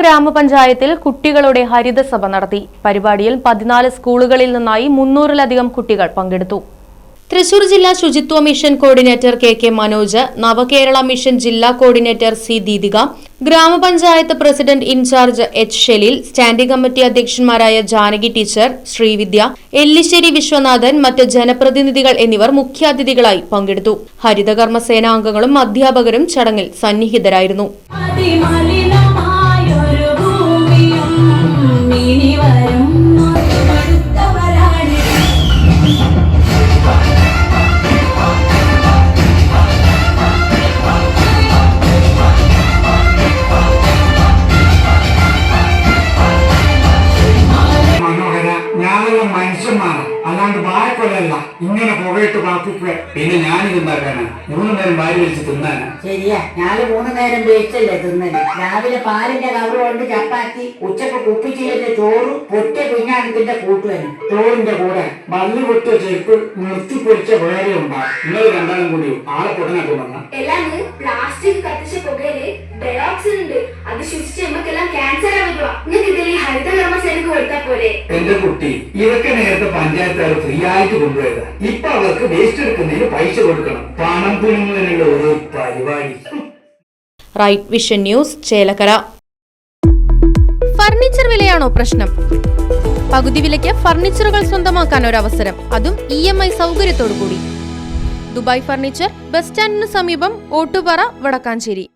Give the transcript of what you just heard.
ഗ്രാമപഞ്ചായത്തിൽ കുട്ടികളുടെ ഹരിതസഭ നടത്തി. പരിപാടിയിൽ പതിനാല് സ്കൂളുകളിൽ നിന്നായി മുന്നൂറിലധികം കുട്ടികൾ പങ്കെടുത്തു. തൃശൂർ ജില്ലാ ശുചിത്വ mission coordinator K K Manoj Navakerala mission ജില്ലാ കോർഡിനേറ്റർ സി ദീതിക ഗ്രാമപഞ്ചായത്ത് president incharge H Shelil standing committee അധ്യക്ഷന്മാരായ Janaki teacher Sreevidya Ellissery Viswanathan മറ്റ് ജനപ്രതിനിധികൾ എന്നിവർ മുഖ്യാതിഥികളായി പങ്കെടുത്തു. ഹരിതകർമ്മ സേനാംഗങ്ങളും അധ്യാപകരും ചടങ്ങിൽ സന്നിഹിതരായിരുന്നു. ഞാനെല്ലാം മനുഷ്യന്മാരാണ് അല്ലാണ്ട് വായക്കൊലല്ല ഇങ്ങനെ പുകയിട്ട് പ്രാർത്ഥിക്കുക പിന്നെ ഞാൻ ഉണ്ടാക്കാനാ മൂന്ന് നേരം വാരി വെച്ച് തിന്നാനാ? ശരിയാ. ഞാൻ മൂന്ന് നേരം വേസ്റ്റല്ലേ തിന്നൽ. രാവിലെ പാലിന്റെ കവറ് കൊണ്ട് ചപ്പാത്തി ഉച്ചയ്ക്ക് കുപ്പിച്ചിലിന്റെ ചോറ് പൊട്ടിയ കുഞ്ഞാണത്തിന്റെ കൂട്ടുവരും ചോറിന്റെ കൂടെ മല്ലു പൊട്ടിയ ചെരുപ്പ് നിർത്തി പൊരിച്ച വേറെ ഉണ്ടാവും നിങ്ങൾ രണ്ടാളും കൂടി ആളെ പൊടനാക്കി വന്ന എല്ലാം പ്ലാസ്റ്റിക് കത്തിച്ച പുകയിൽ ഡയോക്സിൻ ഉണ്ട്. അത് ശ്വസിച്ച് നമുക്കെല്ലാം ക്യാൻസർ ആവുക എന്റെ കുട്ടി ഇതൊക്കെ നേരത്തെ പഞ്ചായത്തുകാർ ഫ്രീ ആയിട്ട് കൊണ്ടുപോയത്. ഇപ്പൊ അവർക്ക് വേസ്റ്റ് എടുക്കുന്നതിന് പൈസ കൊടുക്കണം. പണം പുണുന്നതിനുള്ള ഒരു പരിപാടി. Right vision news Chelakkara. Furniture വിലയാണോ പ്രശ്നം? പകുതി വിലയ്ക്ക് ഫർണിച്ചറുകൾ സ്വന്തമാക്കാൻ ഒരു അവസരം അതും ഇ എം ഐ സൗകര്യത്തോടു കൂടി ദുബായ് ഫർണിച്ചർ ബസ് സ്റ്റാൻഡിന് സമീപം ഓട്ടുപാറ വടക്കാഞ്ചേരി.